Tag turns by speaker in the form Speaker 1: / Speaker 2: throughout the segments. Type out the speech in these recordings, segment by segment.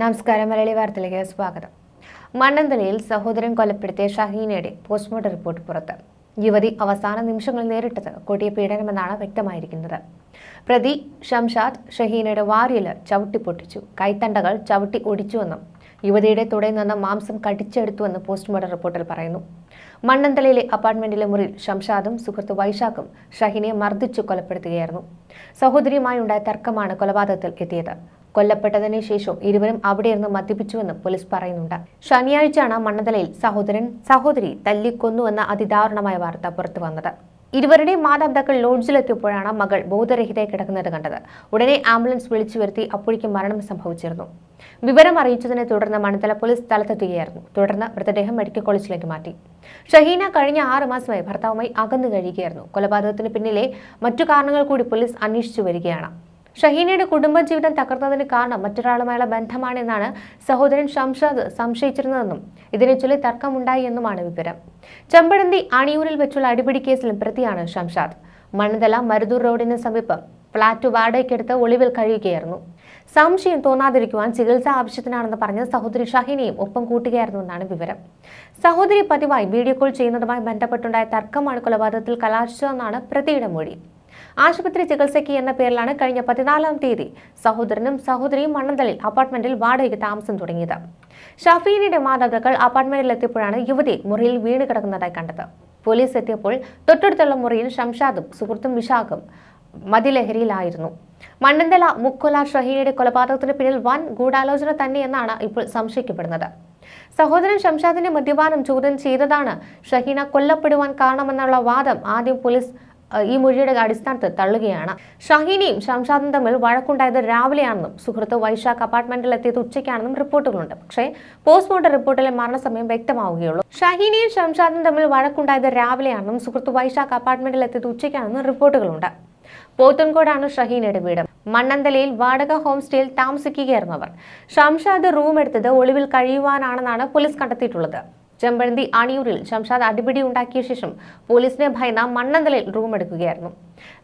Speaker 1: നമസ്കാരം മലയാളി വാർത്തയിലേക്ക് സ്വാഗതം. മണ്ണന്തലയിൽ സഹോദരൻ കൊലപ്പെടുത്തിയ ഷഹീനയുടെ പോസ്റ്റ്മോർട്ടം റിപ്പോർട്ട് പുറത്ത്. യുവതി അവസാന നിമിഷങ്ങളിൽ നേരിട്ടത് കൊടിയ പീഡനമെന്നാണ് വ്യക്തമായിരിക്കുന്നത്. പ്രതി ഷംഷാദ് ഷഹീനയുടെ വാരിയൽ ചവിട്ടിപ്പൊട്ടിച്ചു കൈത്തണ്ടകൾ ചവിട്ടി ഒടിച്ചുവെന്നും യുവതിയുടെ തുടയിൽ നിന്ന് മാംസം കടിച്ചെടുത്തുവെന്ന് പോസ്റ്റ്മോർട്ടം റിപ്പോർട്ടിൽ പറയുന്നു. മണ്ണന്തലയിലെ അപ്പാർട്ട്മെന്റിലെ മുറിയിൽ ഷംഷാദും സുഹൃത്ത് വൈശാഖും ഷഹീനെ മർദ്ദിച്ചു കൊലപ്പെടുത്തുകയായിരുന്നു. സഹോദരിയുമായുണ്ടായ തർക്കമാണ് കൊലപാതകത്തിൽ എത്തിയത്. കൊല്ലപ്പെട്ടതിന് ശേഷം ഇരുവരും അവിടെയിരുന്ന് മദ്യപിച്ചുവെന്ന് പോലീസ് പറയുന്നുണ്ട്. ശനിയാഴ്ചയാണ് മണ്ണതലയിൽ സഹോദരൻ സഹോദരി തല്ലിക്കൊന്നുവെന്ന അതിദാരുണമായ വാർത്ത പുറത്തു വന്നത്. ഇരുവരുടെയും മാതാപിതാക്കൾ ലോഡ്ജിലെത്തിയപ്പോഴാണ് മകൾ ബോധരഹിതയായി കിടക്കുന്നത് കണ്ടത്. ഉടനെ ആംബുലൻസ് വിളിച്ചു വരുത്തി അപ്പോഴേക്കും മരണം സംഭവിച്ചിരുന്നു. വിവരം അറിയിച്ചതിനെ തുടർന്ന് മണ്ണത്തല പോലീസ് സ്ഥലത്തെത്തുകയായിരുന്നു. തുടർന്ന് മൃതദേഹം മെഡിക്കൽ കോളേജിലേക്ക് മാറ്റി. ഷഹീന കഴിഞ്ഞ ആറ് മാസമായി ഭർത്താവുമായി അകന്നു കഴിയുകയായിരുന്നു. കൊലപാതകത്തിന് പിന്നിലെ മറ്റു കാരണങ്ങൾ കൂടി പോലീസ് അന്വേഷിച്ചു വരികയാണ്. ഷഹീനയുടെ കുടുംബജീവിതം തകർന്നതിന് കാരണം മറ്റൊരാളുമായുള്ള ബന്ധമാണെന്നാണ് സഹോദരൻ ഷംഷാദ് സംശയിച്ചിരുന്നതെന്നും ഇതിനെ ചൊല്ലി തർക്കമുണ്ടായി എന്നുമാണ് വിവരം. ചെമ്പഴന്തി അണിയൂരിൽ വെച്ചുള്ള അടിപിടി കേസിലും പ്രതിയാണ് ഷംഷാദ്. മണ്ണതല മരുതൂർ റോഡിന് സമീപം ഫ്ളാറ്റ് വാടകയ്ക്കെടുത്ത് ഒളിവിൽ കഴിയുകയായിരുന്നു. സംശയം തോന്നാതിരിക്കുവാൻ ചികിത്സ ആവശ്യത്തിനാണെന്ന് പറഞ്ഞ് സഹോദരി ഷഹീനയും ഒപ്പം കൂട്ടുകയായിരുന്നു എന്നാണ് വിവരം. സഹോദരി പതിവായി വീഡിയോ കോൾ ചെയ്യുന്നതുമായി ബന്ധപ്പെട്ടുണ്ടായ തർക്കമാണ് കൊലപാതകത്തിൽ കലാശിച്ചതെന്നാണ് പ്രതിയുടെ മൊഴി. ആശുപത്രി ചികിത്സയ്ക്ക് എന്ന പേരിലാണ് കഴിഞ്ഞ പതിനാലാം തീയതി സഹോദരനും സഹോദരിയും മണ്ണന്തലിൽ അപ്പാർട്ട്മെന്റിൽ വാടകയ്ക്ക് താമസം തുടങ്ങിയത്. ഷഫീനിയുടെ മാതാപിതാക്കൾ അപ്പാർട്ട്മെന്റിൽ എത്തിയപ്പോഴാണ് യുവതി മുറിയിൽ വീണ് കിടക്കുന്നതായി കണ്ടത്. പോലീസ് എത്തിയപ്പോൾ തൊട്ടടുത്തുള്ള മുറിയിൽ ഷംഷാദും സുഹൃത്തും വിശാഖും മതിലഹരിയിലായിരുന്നു മണ്ണന്തല മുക്കൊല ഷഹീനയുടെ കൊലപാതകത്തിന് പിന്നിൽ വൻ ഗൂഢാലോചന തന്നെയെന്നാണ് ഇപ്പോൾ സംശയിക്കപ്പെടുന്നത്. സഹോദരൻ ഷംഷാദിന്റെ മദ്യപാനം ചോദ്യം ചെയ്തതാണ് ഷഹീന കൊല്ലപ്പെടുവാൻ കാരണമെന്നുള്ള വാദം ആദ്യം പോലീസ് ഈ മൊഴിയുടെ അടിസ്ഥാനത്തിൽ തള്ളുകയാണ്. ഷഹീനയും ഷംഷാദും തമ്മിൽ വഴക്കുണ്ടായത് രാവിലെയാണെന്നും സുഹൃത്ത് വൈശാഖ് അപ്പാർട്ട്മെന്റിൽ എത്തിയത് ഉച്ചയ്ക്കാണെന്നും റിപ്പോർട്ടുകളുണ്ട്. പക്ഷേ പോസ്റ്റ്മോർട്ടം റിപ്പോർട്ടിലെ മരണസമയം വ്യക്തമാവുകയുള്ളൂ. ഷഹീനയും ഷംഷാദും തമ്മിൽ വഴക്കുണ്ടായത് രാവിലെയാണെന്നും സുഹൃത്ത് വൈശാഖ് അപ്പാർട്ട്മെന്റിൽ എത്തിയത് ഉച്ചയ്ക്കാണെന്നും റിപ്പോർട്ടുകളുണ്ട്. പോത്തൻകോടാണ് ഷഹീനയുടെ വീട്. മണ്ണന്തലയിൽ വാടക ഹോം സ്റ്റേയിൽ താമസിക്കുകയായിരുന്നു അവർ ഷംഷാദ് റൂം എടുത്തത് ഒളിവിൽ കഴിയുവാനാണെന്നാണ് പോലീസ് കണ്ടെത്തിയിട്ടുള്ളത്. ചെമ്പഴന്തി അണിയൂരിൽ ഷംഷാദ് അടിപിടി ഉണ്ടാക്കിയ ശേഷം പോലീസിനെ ഭയന്ന മണ്ണന്തലിൽ റൂമെടുക്കുകയായിരുന്നു.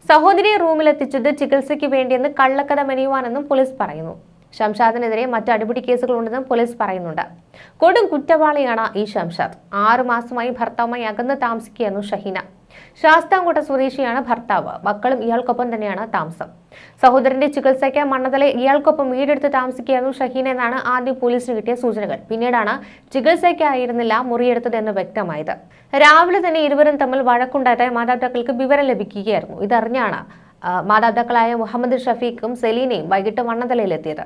Speaker 1: സഹോദരിയെ റൂമിലെത്തിച്ചത് ചികിത്സയ്ക്ക് വേണ്ടിയെന്ന് കള്ളക്കഥ മെനയുവാനെന്നും പോലീസ് പറയുന്നു. ഷംഷാദിനെതിരെ മറ്റ് അടിപിടി കേസുകളുണ്ടെന്നും പോലീസ് പറയുന്നുണ്ട്. കൊടും കുറ്റവാളിയാണ് ഈ ഷംഷാദ് ആറുമാസമായി ഭർത്താവുമായി അകന്ന് താമസിക്കുകയായിരുന്നു ഷഹീന. ശാസ്താംകോട്ട സ്വദേശിയാണ് ഭർത്താവ്. മക്കളും ഇയാൾക്കൊപ്പം തന്നെയാണ് താമസം. സഹോദരന്റെ ചികിത്സയ്ക്ക് മണ്ണതലെ ഇയാൾക്കൊപ്പം വീടെടുത്ത് താമസിക്കുകയായിരുന്നു ഷഹീൻ എന്നാണ് ആദ്യം പോലീസിന് കിട്ടിയ സൂചനകൾ. പിന്നീടാണ് ചികിത്സയ്ക്കായിരുന്നില്ല മുറിയെടുത്തതെന്ന് വ്യക്തമായത്. രാവിലെ തന്നെ ഇരുവരും തമ്മിൽ വഴക്കുണ്ടായതായി മാതാപിതാക്കൾക്ക് വിവരം ലഭിക്കുകയായിരുന്നു. ഇതറിഞ്ഞാണ് മാതാപിതാക്കളായ മുഹമ്മദ് ഷഫീഖും സെലീനയും വൈകിട്ട് മണ്ണതലയിലെത്തിയത്.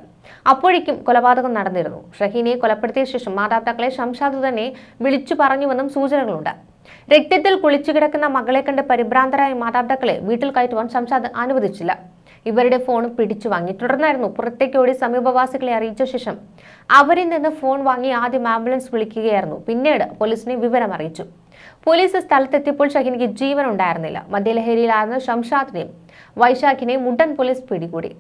Speaker 1: അപ്പോഴേക്കും കൊലപാതകം നടന്നിരുന്നു. ഷഹീനെ കൊലപ്പെടുത്തിയ ശേഷം മാതാപിതാക്കളെ ഷംഷാദ് തന്നെ വിളിച്ചു പറഞ്ഞുവെന്നും സൂചനകളുണ്ട്. രക്തത്തിൽ കുളിച്ചു കിടക്കുന്ന മകളെ കണ്ട് പരിഭ്രാന്തരായ മാതാപിതാക്കളെ വീട്ടിൽ കയറ്റുവാൻ സംസാദ് അനുവദിച്ചില്ല. ഇവരുടെ ഫോൺ പിടിച്ചു വാങ്ങി. തുടർന്നായിരുന്നു പുറത്തേക്ക് ഓടി സമീപവാസികളെ അറിയിച്ച ശേഷം അവരിൽ നിന്ന് ഫോൺ വാങ്ങി ആദ്യം ആംബുലൻസ് വിളിക്കുകയായിരുന്നു. പിന്നീട് പോലീസിനെ വിവരം അറിയിച്ചു. പോലീസ് സ്ഥലത്തെത്തിയപ്പോൾ ഷഹീനിക്ക് ജീവൻ ഉണ്ടായിരുന്നില്ല. മദ്യലഹരിയിലായിരുന്ന ഷംഷാദിനെയും വൈശാഖിനെയും മുണ്ടൻ പോലീസ് പിടികൂടി.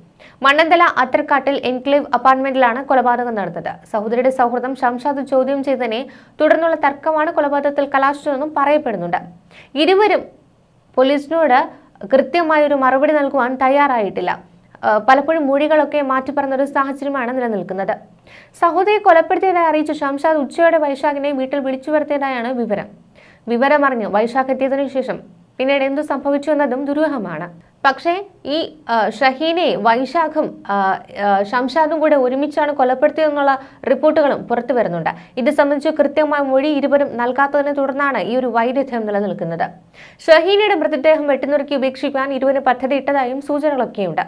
Speaker 1: മണ്ണന്തല അത്തർക്കാട്ടിൽ എൻക്ലേവ് അപ്പാർട്ട്മെന്റിലാണ് കൊലപാതകം നടന്നത്. സഹോദരിയുടെ സൗഹൃദം ഷംഷാദ് ചോദ്യം ചെയ്തതിനെ തുടർന്നുള്ള തർക്കമാണ് കൊലപാതകത്തിൽ കലാശിച്ചതെന്നും പറയപ്പെടുന്നുണ്ട്. ഇരുവരും പോലീസിനോട് കൃത്യമായ ഒരു മറുപടി നൽകുവാൻ തയ്യാറായിട്ടില്ല. പലപ്പോഴും മൊഴികളൊക്കെ മാറ്റിപ്പറഞ്ഞ ഒരു സാഹചര്യമാണ് നിലനിൽക്കുന്നത്. സഹോദരിയെ കൊലപ്പെടുത്തിയതായി അറിയിച്ച ഷംഷാദ് ഉച്ചയോടെ വൈശാഖിനെ വീട്ടിൽ വിളിച്ചു വരുത്തിയതായാണ് വിവരം. വിവരമറിഞ്ഞ് വൈശാഖ് എത്തിയതിനു ശേഷം പിന്നീട് എന്തു സംഭവിച്ചു എന്നതും ദുരൂഹമാണ്. പക്ഷേ ഈ ഷഹീനെ വൈശാഖും ഷംഷാദും കൂടെ ഒരുമിച്ചാണ് കൊലപ്പെടുത്തിയതെന്നുള്ള റിപ്പോർട്ടുകളും പുറത്തു വരുന്നുണ്ട്. ഇത് സംബന്ധിച്ച് കൃത്യമായ മൊഴി ഇരുവരും നൽകാത്തതിനെ തുടർന്നാണ് ഈ ഒരു വൈരുദ്ധ്യം നിലനിൽക്കുന്നത്. ഷഹീനയുടെ മൃതദേഹം വെട്ടിനുറുക്കി ഉപേക്ഷിക്കാൻ ഇരുവരും പദ്ധതിയിട്ടതായും സൂചനകളൊക്കെയുണ്ട്.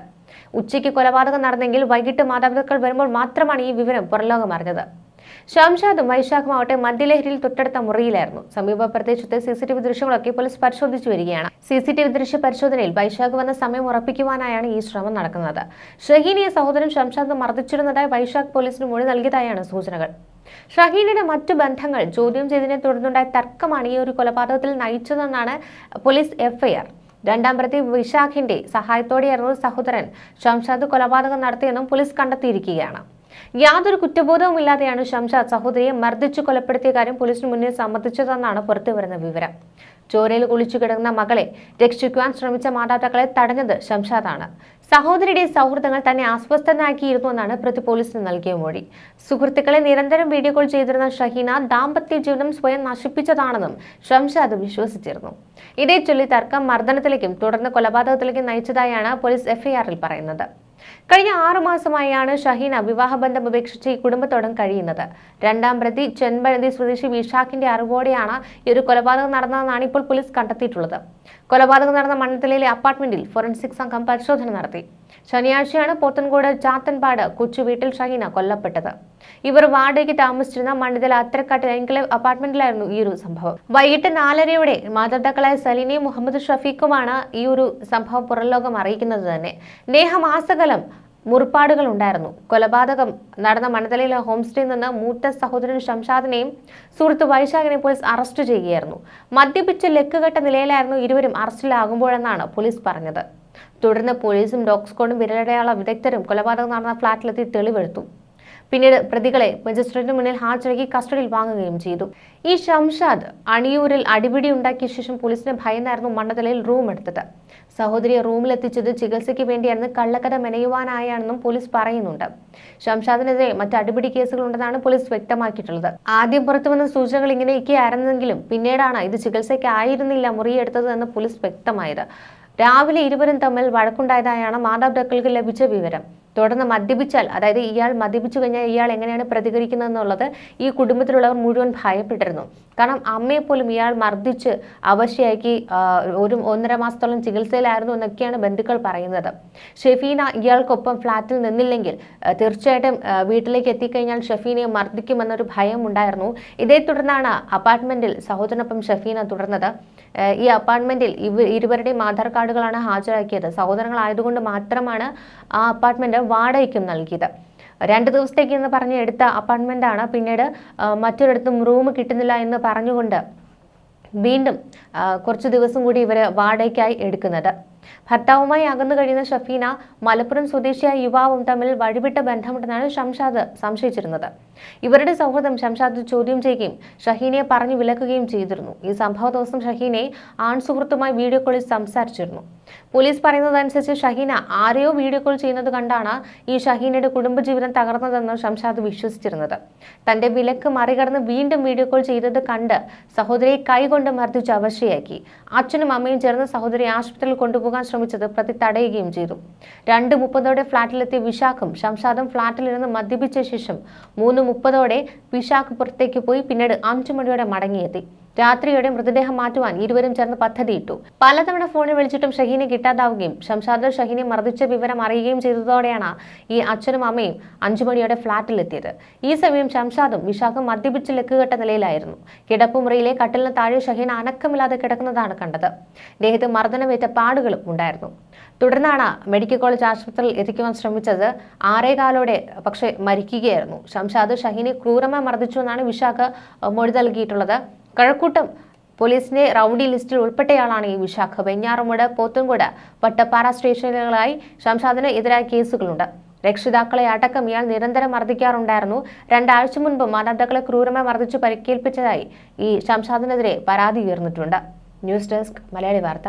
Speaker 1: ഉച്ചയ്ക്ക് കൊലപാതകം നടന്നെങ്കിൽ വൈകിട്ട് മാതാപിതാക്കൾ വരുമ്പോൾ മാത്രമാണ് ഈ വിവരം പുറലോകം അറിഞ്ഞത് ഷംഷാദും വൈശാഖും ആവട്ടെ മദ്യലഹരിയിൽ തൊട്ടടുത്ത മുറിയിലായിരുന്നു. സമീപ പ്രദേശത്തെ സി സി ടി വി ദൃശ്യങ്ങളൊക്കെ പോലീസ് പരിശോധിച്ചു വരികയാണ്. സി സി ടി വി ദൃശ്യ പരിശോധനയിൽ വൈശാഖ് വന്ന സമയം ഉറപ്പിക്കുവാനായാണ് ഈ ശ്രമം നടക്കുന്നത്. ഷഹീനിയെ സഹോദരൻ ഷംഷാദ് മർദ്ദിച്ചിരുന്നതായി വൈശാഖ് പോലീസിന് മൊഴി നൽകിയതായാണ് സൂചനകൾ. ഷഹീനയുടെ മറ്റു ബന്ധങ്ങൾ ചോദ്യം ചെയ്തതിനെ തുടർന്നുണ്ടായ തർക്കമാണ് ഈ ഒരു കൊലപാതകത്തിൽ നയിച്ചതെന്നാണ് പോലീസ് എഫ്ഐആർ. രണ്ടാം പ്രതി വിശാഖിന്റെ സഹായത്തോടെയായിരുന്നു സഹോദരൻ ഷംഷാദ് കൊലപാതകം നടത്തിയെന്നും പോലീസ് കണ്ടെത്തിയിരിക്കുകയാണ്. യാതൊരു കുറ്റബോധവുമില്ലാതെയാണ് ഷംഷാദ് സഹോദരിയെ മർദ്ദിച്ചു കൊലപ്പെടുത്തിയ കാര്യം പോലീസിന് മുന്നിൽ സമ്മതിച്ചതെന്നാണ് പുറത്തുവരുന്ന വിവരം. ചോരയിൽ കുളിച്ചു കിടക്കുന്ന മകളെ രക്ഷിക്കുവാൻ ശ്രമിച്ച മാതാപിതാക്കളെ തടഞ്ഞത് ഷംഷാദാണ്. സഹോദരിയുടെ സൗഹൃദങ്ങൾ തന്നെ അസ്വസ്ഥനാക്കിയിരുന്നു എന്നാണ് പ്രതി പോലീസിന് നൽകിയ മൊഴി. സുഹൃത്തുക്കളെ നിരന്തരം വീഡിയോ കോൾ ചെയ്തിരുന്ന ഷഹീന ദാമ്പത്യ ജീവിതം സ്വയം നശിപ്പിച്ചതാണെന്നും ഷംഷാദ് വിശ്വസിച്ചിരുന്നു. ഇതേ ചൊല്ലി തർക്കം മർദ്ദനത്തിലേക്കും തുടർന്ന് കൊലപാതകത്തിലേക്കും നയിച്ചതായാണ് പോലീസ് എഫ്ഐആറിൽ പറയുന്നത്. കഴിഞ്ഞ ആറു മാസമായാണ് ഷഹീന വിവാഹബന്ധം ഉപേക്ഷിച്ച് ഈ കുടുംബത്തോടം കഴിയുന്നത്. രണ്ടാം പ്രതി ചെൻപഴന്തി സ്വദേശി വിശാഖിന്റെ അറിവോടെയാണ് ഈ ഒരു കൊലപാതകം നടന്നതെന്നാണ് ഇപ്പോൾ പോലീസ് കണ്ടെത്തിയിട്ടുള്ളത്. കൊലപാതകം നടന്ന മണ്ഡലയിലെ അപ്പാർട്ട്മെന്റിൽ ഫോറൻസിക് സംഘം പരിശോധന നടത്തി. ശനിയാഴ്ചയാണ് പോത്തൻകോട് ചാത്തൻപാട് കൊച്ചു വീട്ടിൽ ഷഹീന കൊല്ലപ്പെട്ടത്. ഇവർ വാടകയ്ക്ക് താമസിച്ചിരുന്ന മണ്ണിതൽ അത്രക്കാട്ട് എൻക്ലേവ് അപ്പാർട്ട്മെന്റിലായിരുന്നു ഈ ഒരു സംഭവം. വൈകിട്ട് നാലരയോടെ മാതാപിതാക്കളായ സലീനയും മുഹമ്മദ് ഷഫീഖുമാണ് ഈ ഒരു സംഭവം പുറംലോകം അറിയിക്കുന്നത് തന്നെ. നേഹമാസകലം മുറിപ്പാടുകൾ ഉണ്ടായിരുന്നു. കൊലപാതകം നടന്ന മണ്ഡലയിലെ ഹോം സ്റ്റേയിൽ നിന്ന് മൂത്ത സഹോദരൻ ഷംഷാദിനെയും സുഹൃത്ത് വൈശാഖിനെ പോലീസ് അറസ്റ്റ് ചെയ്യുകയായിരുന്നു. മദ്യപിച്ച് ലക്കുകെട്ട നിലയിലായിരുന്നു ഇരുവരും അറസ്റ്റിലാകുമ്പോഴെന്നാണ് പോലീസ് പറഞ്ഞത്. തുടർന്ന് പോലീസും ഡോഗ് സ്ക്വാഡും വിരലടയാള വിദഗ്ധരും കൊലപാതകം നടന്ന ഫ്ളാറ്റിലെത്തി തെളിവെടുത്തു. പിന്നീട് പ്രതികളെ മജിസ്ട്രേറ്റിന് മുന്നിൽ ഹാജരാക്കി കസ്റ്റഡിയിൽ വാങ്ങുകയും ചെയ്തു. ഈ ഷംഷാദ് അണിയൂരിൽ അടിപിടി ഉണ്ടാക്കിയ ശേഷം പോലീസിന് ഭയന്നായിരുന്നു മണ്ഡലയിൽ റൂം എടുത്തത്. സഹോദരിയെ റൂമിലെത്തിച്ചത് ചികിത്സയ്ക്ക് വേണ്ടിയാണെന്ന് കള്ളക്കഥ മെനയുവാനായാണെന്നും പോലീസ് പറയുന്നുണ്ട്. ഷംഷാദിനെതിരെ മറ്റ് അടിപിടി കേസുകളുണ്ടെന്നാണ് പോലീസ് വ്യക്തമാക്കിയിട്ടുള്ളത്. ആദ്യം പുറത്തുവന്ന സൂചനകൾ ഇങ്ങനെയൊക്കെ ഇങ്ങനെയൊക്കെയായിരുന്നെങ്കിലും പിന്നീടാണ് ഇത് ചികിത്സയ്ക്കായിരുന്നില്ല മുറിയെടുത്തത് എന്ന് പോലീസ് വ്യക്തമായത്. രാവിലെ ഇരുവരും തമ്മിൽ വഴക്കുണ്ടായതായാണ് മാതാപിതാക്കൾക്ക് ലഭിച്ച വിവരം. തുടർന്ന് മദ്യപിച്ചാൽ അതായത് ഇയാൾ മദ്യപിച്ചു കഴിഞ്ഞാൽ ഇയാൾ എങ്ങനെയാണ് പ്രതികരിക്കുന്നതെന്നുള്ളത് ഈ കുടുംബത്തിലുള്ളവർ മുഴുവൻ ഭയപ്പെട്ടിരുന്നു. കാരണം അമ്മയെ പോലും ഇയാൾ മർദ്ദിച്ച് അവശയാക്കി ഒരു ഒന്നര മാസത്തോളം ചികിത്സയിലായിരുന്നു എന്നൊക്കെയാണ് ബന്ധുക്കൾ പറയുന്നത്. ഷെഫീന ഇയാൾക്കൊപ്പം ഫ്ലാറ്റിൽ നിന്നില്ലെങ്കിൽ തീർച്ചയായിട്ടും വീട്ടിലേക്ക് എത്തിക്കഴിഞ്ഞാൽ ഷെഫീനയെ മർദ്ദിക്കുമെന്നൊരു ഭയം ഉണ്ടായിരുന്നു. ഇതേ തുടർന്നാണ് അപ്പാർട്ട്മെന്റിൽ സഹോദരനൊപ്പം ഷെഫീന തുടർന്നത്. ഈ അപ്പാർട്ട്മെന്റിൽ ഇവ ഇരുവരുടെയും ആധാർ കാർഡുകളാണ് ഹാജരാക്കിയത്. സഹോദരങ്ങളായതുകൊണ്ട് മാത്രമാണ് ആ അപ്പാർട്ട്മെന്റ് വാടകയ്ക്കും നൽകിയത്. രണ്ട് ദിവസത്തേക്ക് എന്ന് പറഞ്ഞ് എടുത്ത അപ്പാർട്ട്മെന്റാണ് പിന്നീട് മറ്റൊരിടത്തും റൂം കിട്ടുന്നില്ല എന്ന് പറഞ്ഞുകൊണ്ട് വീണ്ടും കുറച്ച് ദിവസം കൂടി ഇവർ വാടകയ്ക്കായി എടുക്കുന്നത്. ഭർത്താവുമായി അകന്നു കഴിയുന്ന ഷഫീന മലപ്പുറം സ്വദേശിയായ യുവാവും തമ്മിൽ വഴിവിട്ട ബന്ധമുണ്ടെന്നാണ് ഷംഷാദ് സംശയിച്ചിരുന്നത്. ഇവരുടെ സൗഹൃദം ഷംഷാദ് ചോദ്യം ചെയ്യുകയും ഷഹീനയെ പറഞ്ഞു വിലക്കുകയും ചെയ്തിരുന്നു. ഈ സംഭവ ദിവസം ഷഹീനെ ആൺ സുഹൃത്തുമായി വീഡിയോ കോളിൽ സംസാരിച്ചിരുന്നു. പോലീസ് പറയുന്നതനുസരിച്ച് ഷഹീന ആരെയോ വീഡിയോ കോൾ ചെയ്യുന്നത് കണ്ടാണ് ഈ ഷഹീനയുടെ കുടുംബജീവിതം തകർന്നതെന്ന് ഷംഷാദ് വിശ്വസിച്ചിരുന്നത്. തന്റെ വിലക്ക് മറികടന്ന് വീണ്ടും വീഡിയോ കോൾ ചെയ്തത് കണ്ട് സഹോദരിയെ കൈകൊണ്ട് മർദ്ദിച്ച് അവശയാക്കി. അച്ഛനും അമ്മയും ചേർന്ന് സഹോദരി ആശുപത്രിയിൽ കൊണ്ടുപോകാൻ ശ്രമിച്ചത് പ്രതി തടയുകയും ചെയ്തു. രണ്ട് മുപ്പതോടെ ഫ്ളാറ്റിലെത്തിയ വിശാഖും ശംഷാദും ഫ്ളാറ്റിലിരുന്ന് മദ്യപിച്ച ശേഷം മൂന്ന് മുപ്പതോടെ വിശാഖ് പുറത്തേക്ക് പോയി പിന്നീട് അഞ്ചു മണിയോടെ മടങ്ങിയെത്തി. രാത്രിയോടെ മൃതദേഹം മാറ്റുവാൻ ഇരുവരും ചേർന്ന് പദ്ധതിയിട്ടു. പലതവണ ഫോണിൽ വിളിച്ചിട്ടും ഷഹീനെ കിട്ടാതാവുകയും ശംഷാദ് ഷഹീനെ മർദ്ദിച്ച വിവരം അറിയുകയും ചെയ്തതോടെയാണ് ഈ അച്ഛനും അമ്മയും അഞ്ചുമണിയോടെ ഫ്ളാറ്റിലെത്തിയത് ഈ സമയം ശംഷാദും വിശാഖും മദ്യപിച്ച് ലക്കുകെട്ട നിലയിലായിരുന്നു. കിടപ്പുമുറിയിലെ കട്ടിലിന് താഴെ ഷഹീൻ അനക്കമില്ലാതെ കിടക്കുന്നതാണ് കണ്ടത്. ദേഹത്ത് മർദ്ദനമേറ്റ പാടുകളും ഉണ്ടായിരുന്നു. തുടർന്നാണ് മെഡിക്കൽ കോളേജ് ആശുപത്രിയിൽ എത്തിക്കുവാൻ ശ്രമിച്ചത്. ആറേകാലോടെ പക്ഷേ മരിക്കുകയായിരുന്നു. ശംഷാദ് ഷഹീനെ ക്രൂരമായി മർദ്ദിച്ചു എന്നാണ് വിശാഖ് മൊഴി നൽകിയിട്ടുള്ളത്. കഴക്കൂട്ടം പോലീസിന്റെ റൗഡി ലിസ്റ്റിൽ ഉൾപ്പെട്ടയാളാണ് ഈ വിശാഖ. വെഞ്ഞാറമൂട് പോത്തൻകുട വട്ടപ്പാറ സ്റ്റേഷനുകളായി ഷംഷാദിന് എതിരായ കേസുകളുണ്ട്. രക്ഷിതാക്കളെ അടക്കം ഇയാൾ നിരന്തരം മർദ്ദിക്കാറുണ്ടായിരുന്നു. രണ്ടാഴ്ച മുൻപ് മാതാപിതാക്കളെ ക്രൂരമായി മർദ്ദിച്ച് പരിക്കേൽപ്പിച്ചതായി ഈ ഷംഷാദിനെതിരെ പരാതി ഉയർന്നിട്ടുണ്ട്. ന്യൂസ് ഡെസ്ക് മലയാളി വാർത്ത.